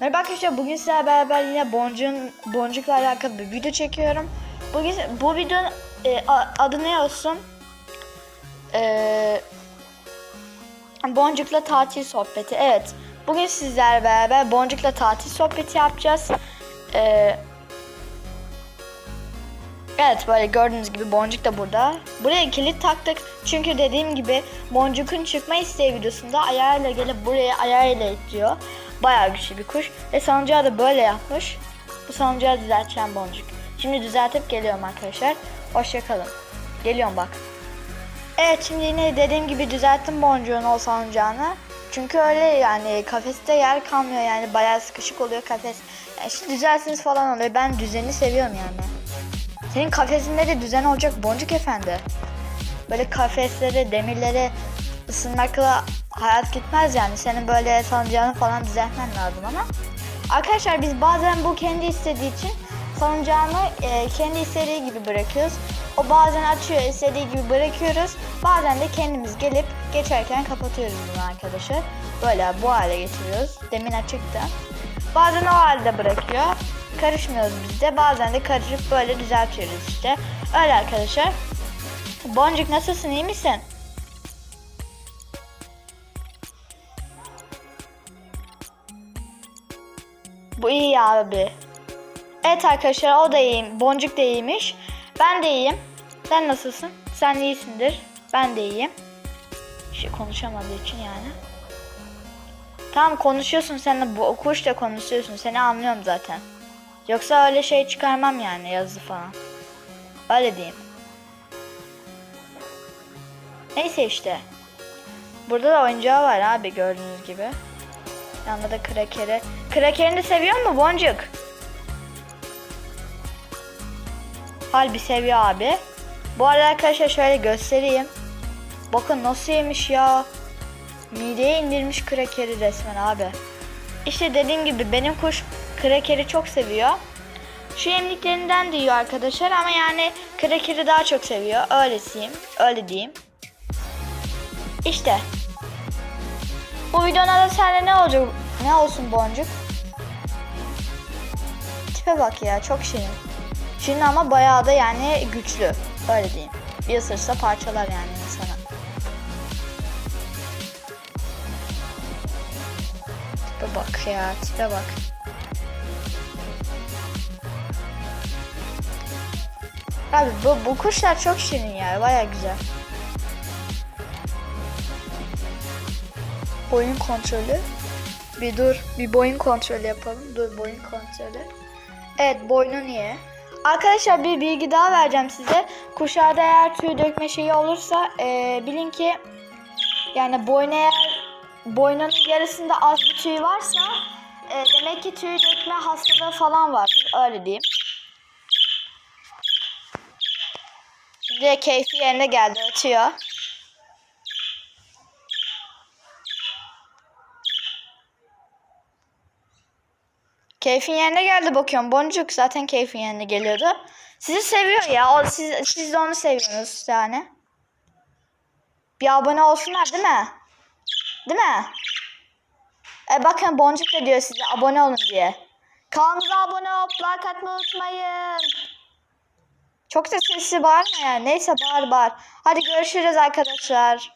Merhaba arkadaşlar bugün sizlerle beraber yine boncuğun boncukla alakalı bir video çekiyorum. Bugün bu videonun e, adı ne olsun? E, boncukla tatil sohbeti. Evet. Bugün sizlerle beraber boncukla tatil sohbeti yapacağız. E, evet böyle gördüğünüz gibi boncuk da burada. Buraya kilit taktık. Çünkü dediğim gibi boncukun çıkma isteği videosunda ayağıyla gelip buraya ayağıyla itliyor. Bayağı güçlü bir kuş. Ve salıncağı da böyle yapmış. Bu salıncağı düzelteceğim boncuk. Şimdi düzeltip geliyorum arkadaşlar. Hoşçakalın. Geliyorum bak. Evet şimdi yine dediğim gibi düzelttim boncuğun o salıncağını. Çünkü öyle yani kafeste yer kalmıyor yani bayağı sıkışık oluyor kafes. Yani işte düzelsiniz falan oluyor. Ben düzeni seviyorum yani. Senin kafesinde de düzen olacak boncuk efendi. Böyle kafesleri, demirleri ısınmakla hayat gitmez yani. Senin böyle salıncağını falan düzeltmen lazım ama. Arkadaşlar biz bazen bu kendi istediği için salıncağını e, kendi istediği gibi bırakıyoruz. O bazen açıyor istediği gibi bırakıyoruz. Bazen de kendimiz gelip geçerken kapatıyoruz bunu arkadaşlar. Böyle bu hale getiriyoruz. Demin açıktı. Bazen o halde bırakıyor. Karışmıyoruz biz de. Bazen de karışıp böyle düzeltiyoruz işte. Öyle arkadaşlar. Boncuk nasılsın iyi misin? Bu iyi abi. Evet arkadaşlar o da iyiyim. Boncuk da iyiymiş. Ben de iyiyim. Sen nasılsın? Sen iyisindir. Ben de iyiyim. Şey konuşamadığı için yani. Tamam konuşuyorsun sen de bu kuşla konuşuyorsun. Seni anlıyorum zaten. Yoksa öyle şey çıkarmam yani yazı falan. Öyle diyeyim. Neyse işte. Burada da oyuncağı var abi gördüğünüz gibi. Yanında da krakeri. Krakerini de seviyor mu Boncuk? Halbi seviyor abi. Bu arada arkadaşlar şöyle göstereyim. Bakın nasıl yemiş ya. Mideye indirmiş krakeri resmen abi. İşte dediğim gibi benim kuş krakeri çok seviyor. Şu yemliklerinden de yiyor arkadaşlar ama yani krakeri daha çok seviyor. Öylesiyim. Öyle diyeyim. İşte. Bu videonun adı sende ne olacak? Ne olsun boncuk? Tipe bak ya çok şirin. Şirin ama bayağı da yani güçlü. Öyle diyeyim. Bir ısırsa parçalar yani insana. Tipe bak ya tipe bak. Abi bu, bu kuşlar çok şirin ya baya güzel. Boyun kontrolü. Bir dur bir boyun kontrolü yapalım. Dur boyun kontrolü. Evet boynu niye? Arkadaşlar bir bilgi daha vereceğim size. Kuşlarda eğer tüy dökme şeyi olursa eee, bilin ki yani boynu eğer boynun yarısında az bir tüy varsa eee, demek ki tüy dökme hastalığı falan vardır. Öyle diyeyim. Şimdi keyfi yerine geldi ötüyor. Keyfin yerine geldi bakıyorum. Boncuk zaten keyfin yerine geliyordu. Sizi seviyor ya. O, siz, siz de onu seviyorsunuz yani. Bir abone olsunlar değil mi? Değil mi? E bakın Boncuk da diyor size abone olun diye. Kanalımıza abone olup like atmayı unutmayın. Çok da sesli bağırma yani. Neyse bağır bağır. Hadi görüşürüz arkadaşlar.